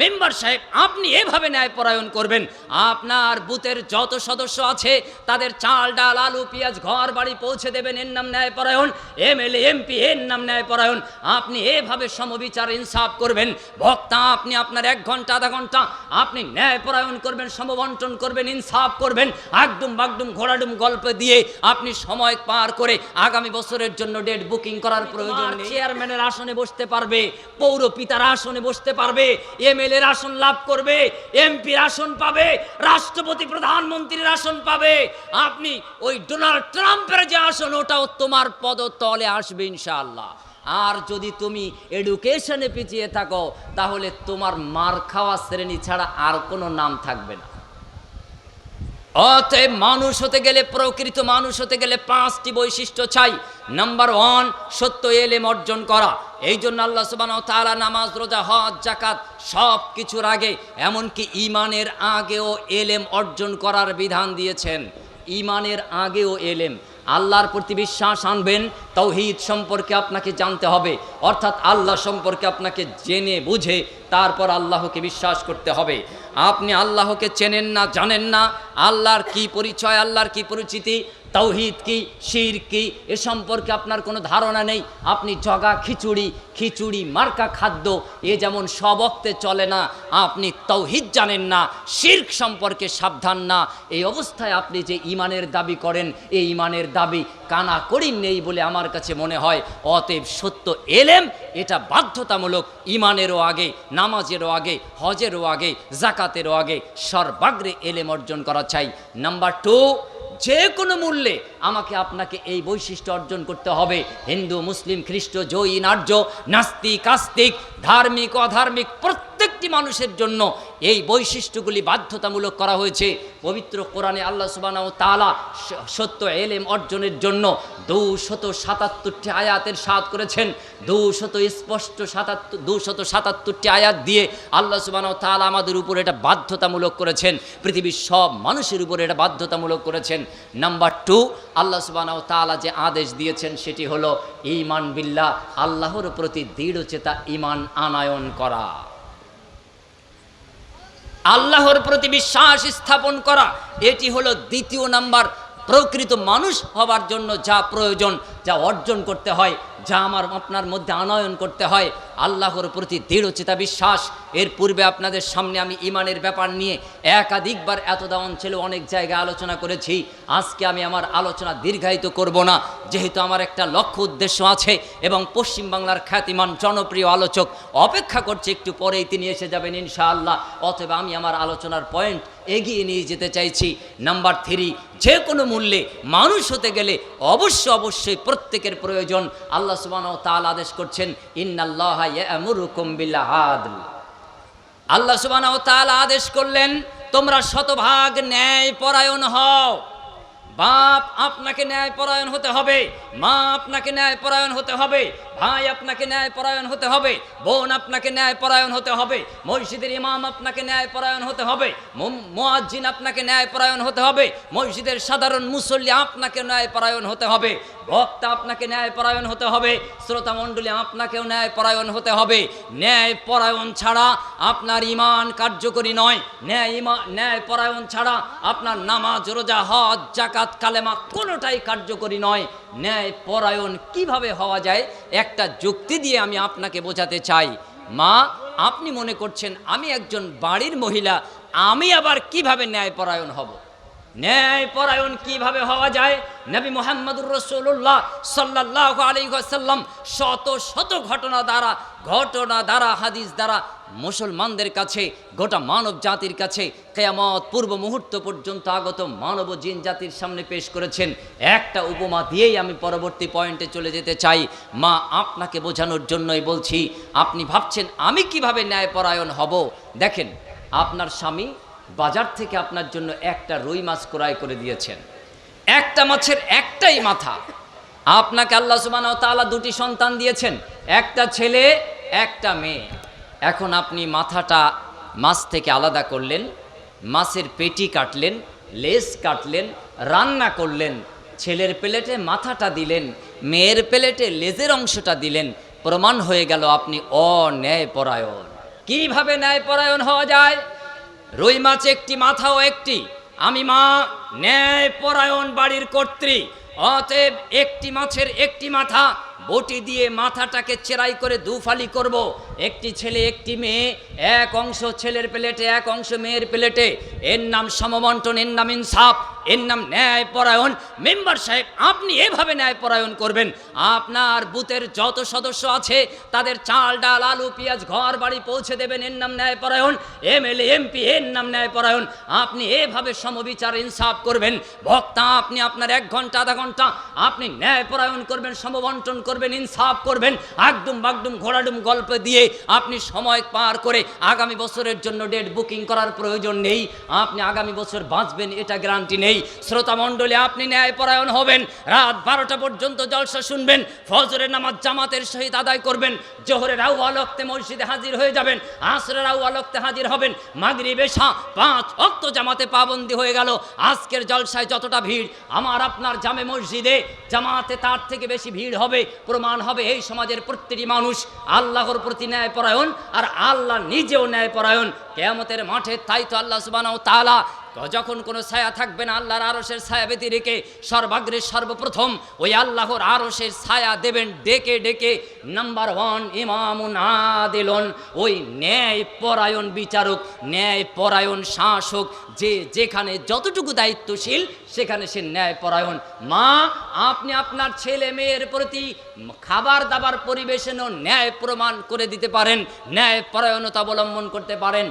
Member সাহেব আপনি এভাবে ন্যায় পরায়ণ করবেন। আপনার বুথের যত সদস্য আছে তাদের চাল ডাল আলু পেঁয়াজ ঘর বাড়ি পৌঁছে দেবেন এর নাম ন্যায় পরায়ণ। এমএলএ এমপি এর নাম ন্যায় পরায়ণ। আপনি এভাবে সমবিচার ইনসাফ করবেন। বক্তা আপনি আপনার এক ঘণ্টা আধা ঘণ্টা আপনি ন্যায় পরায়ণ করবেন সমবন্টন করবেন ইনসাফ করবেন। আগডুম বাগডুম ঘোড়াডুম গল্প দিয়ে আপনি সময় পার করে আগামী বছরের জন্য ডেট বুকিং করার প্রয়োজন চেয়ারম্যানের আসনে বসতে পারবে পৌর পিতার আসনে বসতে পারবে এমএলএর আসন লাভ করবে এমপি আসন পাবে, রাষ্ট্রপতি, প্রধানমন্ত্রীর আসন পাবে। আপনি ওই ডোনাল্ড ট্রাম্পের যে আসন, ওটাও তোমার পদতলে আসবে ইনশাআল্লাহ। আর যদি তুমি এডুকেশনে পিছিয়ে থাকো, তাহলে তোমার মার খাওয়া শ্রেণি ছাড়া আর কোনো নাম থাকবে না। অতএব মানুষ হতে গেলে, প্রকৃত মানুষ হতে গেলে পাঁচটি বৈশিষ্ট্য চাই। নাম্বার ওয়ান সত্য এলেম অর্জন করা। এই জন্য আল্লাহ সুবান তালা নামাজ, রোজা, হজ জাকাত সব কিছুর আগে, এমনকি ইমানের আগেও এলেম অর্জন করার বিধান দিয়েছেন। ইমানের আগেও এলেম। আল্লাহর প্রতি বিশ্বাস আনবেন, তৌহিদ সম্পর্কে আপনাকে জানতে হবে। অর্থাৎ আল্লাহ সম্পর্কে আপনাকে জেনে বুঝে তারপর আল্লাহকে বিশ্বাস করতে হবে। আপনি আল্লাহকে চেনেন না, জানেন না, আল্লাহর কি পরিচয়, আল্লাহর কি পরিচিতি তৌহিদ কি, শির কি, এ সম্পর্কে আপনার কোনো ধারণা নেই। আপনি জগা, খিচুড়ি খিচুড়ি মার্কা খাদ্য, এ যেমন সবক্তে চলে না, আপনি তৌহিদ জানেন না, শির্ক সম্পর্কে সাবধান না। এই অবস্থায় আপনি যে ইমানের দাবি করেন, এই ইমানের দাবি কানা করি নেই বলে আমার কাছে মনে হয়। অতএব সত্য এলেম, এটা বাধ্যতামূলক ইমানেরও আগে, নামাজেরও আগে, হজেরও আগে, জাকাতেরও আগে সর্বাগ্রে এলেম অর্জন করা চাই। নাম্বার টু যে কোনো মূল্যে আমাকে আপনাকে এই বৈশিষ্ট্য অর্জন করতে হবে। হিন্দু, মুসলিম, খ্রিস্ট, জৈন, আর্য, নাস্তিক, আস্তিক, ধার্মিক, অধার্মিক প্রত্যেকটি মানুষের জন্য এই বৈশিষ্ট্যগুলি বাধ্যতামূলক করা হয়েছে। পবিত্র কোরআনে আল্লাহ সুবানা ও তালা সত্য এলেম অর্জনের জন্য দুশত সাতাত্তরটি আয়াতের সাত করেছেন। দুশত স্পষ্ট সাতাত্তর দুশত সাতাত্তরটি আয়াত দিয়ে আল্লাহ সুবানা ও তালা আমাদের উপর এটা বাধ্যতামূলক করেছেন। পৃথিবীর সব মানুষের উপর এটা বাধ্যতামূলক করেছেন। নাম্বার টু, আল্লাহ সুবানা ও তালা যে আদেশ দিয়েছেন সেটি হলো ইমান বিল্লাহ, আল্লাহর প্রতি দৃঢ়চেতা ইমান আনায়ন করা। আল্লাহর প্রতি বিশ্বাস স্থাপন করা, এটি হলো দ্বিতীয় নাম্বার, প্রকৃত মানুষ হবার জন্য যা প্রয়োজন, যা অর্জন করতে হয়, যা আমার আপনার মধ্যে আনয়ন করতে হয়। আল্লাহর প্রতি দৃঢ় দৃঢ়চিতা বিশ্বাস এর পূর্বে আপনাদের সামনে আমি ইমানের ব্যাপার নিয়ে একাধিকবার এতদা অঞ্চলে অনেক জায়গায় আলোচনা করেছি। আজকে আমি আমার আলোচনা দীর্ঘায়িত করব না, যেহেতু আমার একটা লক্ষ্য উদ্দেশ্য আছে এবং পশ্চিমবাংলার খ্যাতিমান জনপ্রিয় আলোচক অপেক্ষা করছে, একটু পরেই তিনি এসে যাবেন ইনশাআল্লাহ। অথবা আমি আমার আলোচনার পয়েন্ট এগিয়ে নিয়ে যেতে চাইছি। নাম্বার থ্রি, যে কোনো মূল্যে মানুষ হতে গেলে অবশ্য অবশ্যই প্রত্যেকের প্রয়োজন। আল্লাহ সুবাহ তাল আদেশ করছেন, ইন্নাল্লাহ আল্লাহ সুবাহ তাল আদেশ করলেন তোমরা শতভাগ ন্যায় পরায়ণ হও। বাপ আপনাকে ন্যায় পরায়ণ হতে হবে, মা আপনাকে ন্যায় পরায়ণ হতে হবে, ভাই আপনাকে ন্যায় পরায়ণ হতে হবে, বোন আপনাকে ন্যায় পরায়ণ হতে হবে, মসজিদের ইমাম আপনাকে ন্যায় পরায়ণ হতে হবে মোয়াজ্জিন আপনাকে ন্যায় পরায়ণ হতে হবে, মসজিদের সাধারণ মুসল্লি আপনাকে ন্যায় পরায়ণ হতে হবে, বক্তা আপনাকে ন্যায় পরায়ণ হতে হবে, শ্রোতা মণ্ডলী আপনাকেও ন্যায় পরায়ণ হতে হবে। ন্যায় পরায়ণ ছাড়া আপনার ইমান কার্যকরী নয়, ন্যায় ইমা ন্যায় পরায়ণ ছাড়া আপনার নামাজ, রোজা, হজ জাকাত কালেমা কোনোটাই কার্যকরী নয়। ন্যায় পরায়ণ কীভাবে হওয়া যায়, একটা যুক্তি দিয়ে আমি আপনাকে বোঝাতে চাই। মা, আপনি মনে করছেন আমি একজন বাড়ির মহিলা, আমি আবার কীভাবে ন্যায় পরায়ণ হব? ন্যায় পরায়ণ কীভাবে হওয়া যায়? নবী মোহাম্মদুর রসুল্লাহ সাল্লাহ আলী সাল্লাম শত শত ঘটনা দ্বারা ঘটনা দ্বারা, হাদিস দ্বারা মুসলমানদের কাছে, গোটা মানব জাতির কাছে কেয়ামত পূর্ব মুহূর্ত পর্যন্ত আগত মানব জিন জাতির সামনে পেশ করেছেন। একটা উপমা দিয়েই আমি পরবর্তী পয়েন্টে চলে যেতে চাই। মা, আপনাকে বোঝানোর জন্যই বলছি, আপনি ভাবছেন আমি কীভাবে ন্যায়পরায়ণ হব? দেখেন, আপনার স্বামী বাজার থেকে আপনার জন্য একটা রুই মাছ ক্রয় করে দিয়েছেন। একটা মাছের একটাই মাথা। আপনাকে আল্লাহ সুবাহ তাআলা দুটি সন্তান দিয়েছেন, একটা ছেলে, একটা মেয়ে। এখন আপনি মাথাটা মাছ থেকে আলাদা করলেন, মাছের পেটি কাটলেন লেস কাটলেন, রান্না করলেন, ছেলের প্লেটে মাথাটা দিলেন, মেয়ের প্লেটে লেজের অংশটা দিলেন, প্রমাণ হয়ে গেল আপনি অন্যায় পরায়ণ কীভাবে ন্যায়পরায়ণ হওয়া যায়? রুই মাছ একটি, মাথাও একটি। আমি মা ন্যায় পরায়ণ বাড়ির কর্ত্রী, অতএব একটি মাছের একটি মাথা, বটি দিয়ে মাথাটাকে চেরাই করে দুফালি করব। একটি ছেলে, একটি মেয়ে, এক অংশ ছেলের প্লেটে, এক অংশ মেয়ের প্লেটে। এর নাম সমবন্টন এর নাম ইনসাফ। এর নাম ন্যায়পরায়ণ। মেম্বার সাহেব, আপনি এভাবে ন্যায়পরায়ণ করবেন? আপনার বুথের যত সদস্য আছে, তাদের চাল, ডাল, আলু, পেঁয়াজ, ঘর বাড়ি পৌঁছে দেবেন, এর নাম ন্যায়পরায়ণ। এমএলএ, এমপি, এর নাম ন্যায়পরায়ণ। আপনি এভাবে সমবিচার ইনসাফ করবেন। বক্তা, আপনি আপনার এক ঘণ্টা, আধা ঘণ্টা আপনি ন্যায়পরায়ণ করবেন, সমবন্টন করবেন, ইনসাফ করবেন। আগডুম বাগডুম, ঘোড়াডুম গল্প দিয়ে আপনি সময় পার করে আগামী বছরের জন্য ডেট বুকিং করার প্রয়োজন নেই। আপনি আগামী বছর বাঁচবেন, এটা গ্যারান্টি নেই। শ্রোতা মণ্ডলী আপনি ন্যায়পরায়ণ হবেন। রাত বারোটা পর্যন্ত জলসা শুনবেন। ফজরের নামাজ জামাতের সহিত আদায় করবেন। জোহরের আউ আলক্তে মসজিদে হাজির হয়ে যাবেন। আসরের আউ আলক্তে হাজির হবেন। মাগরি বেশা পাঁচ অক্ত জামাতে পাবন্দি হয়ে গেল। আজকের জলসায় যতটা ভিড়, আমার আপনার জামে মসজিদে জামাতে তার থেকে বেশি ভিড় হবে, প্রমাণ হবে এই সমাজের প্রত্যেকটি মানুষ। আল্লাহর প্রতি ন্যায়পরায়ণ আর আল্লাহ নিজেও ন্যায়পরায়ণ। কেয়ামতের মাঠে তাই তো আল্লাহ সুবাহ তালা যখন কোনো ছায়া থাকবে না, আল্লাহর আরসের ছায়া ব্যতি রেখে সর্বাগ্রে সর্বপ্রথম ওই আল্লাহর আরসের ছায়া দেবেন, ডেকে ডেকে নাম্বার ওয়ান ইমামুন আদিলন ওই ন্যায় পরায়ণ বিচারক ন্যায় পরায়ণ শাসক, যে যেখানে যতটুকু দায়িত্বশীল, সেখানে সে ন্যায় পরায়ণ মা, আপনি আপনার ছেলে মেয়ের প্রতি খাবার দাবার পরিবেশনও ন্যায় প্রমাণ করে দিতে পারেন ন্যায় পরায়ণতা অবলম্বন করতে পারেন।